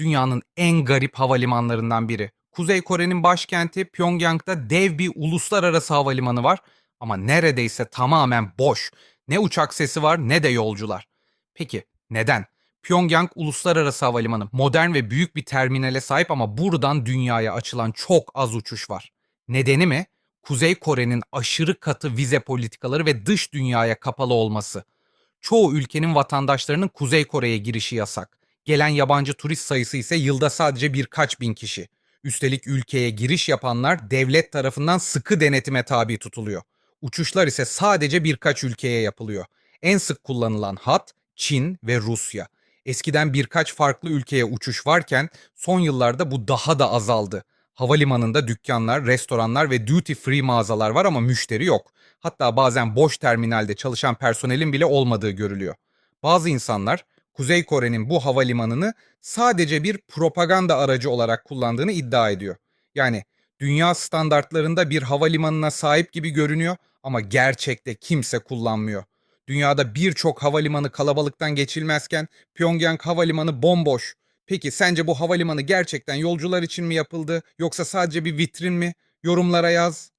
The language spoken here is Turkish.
dünyanın en garip havalimanlarından biri. Kuzey Kore'nin başkenti Pyongyang'da dev bir uluslararası havalimanı var ama neredeyse tamamen boş. Ne uçak sesi var ne de yolcular. Peki neden? Pyongyang Uluslararası Havalimanı modern ve büyük bir terminale sahip ama buradan dünyaya açılan çok az uçuş var. Nedeni mi? Kuzey Kore'nin aşırı katı vize politikaları ve dış dünyaya kapalı olması. Çoğu ülkenin vatandaşlarının Kuzey Kore'ye girişi yasak. Gelen yabancı turist sayısı ise yılda sadece birkaç bin kişi. Üstelik ülkeye giriş yapanlar devlet tarafından sıkı denetime tabi tutuluyor. Uçuşlar ise sadece birkaç ülkeye yapılıyor. En sık kullanılan hat Çin ve Rusya. Eskiden birkaç farklı ülkeye uçuş varken son yıllarda bu daha da azaldı. Havalimanında dükkanlar, restoranlar ve duty free mağazalar var ama müşteri yok. Hatta bazen boş terminalde çalışan personelin bile olmadığı görülüyor. Bazı insanlar Kuzey Kore'nin bu havalimanını sadece bir propaganda aracı olarak kullandığını iddia ediyor. Yani dünya standartlarında bir havalimanına sahip gibi görünüyor ama gerçekte kimse kullanmıyor. Dünyada birçok havalimanı kalabalıktan geçilmezken Pyongyang havalimanı bomboş. Peki sence bu havalimanı gerçekten yolcular için mi yapıldı yoksa sadece bir vitrin mi? Yorumlara yaz.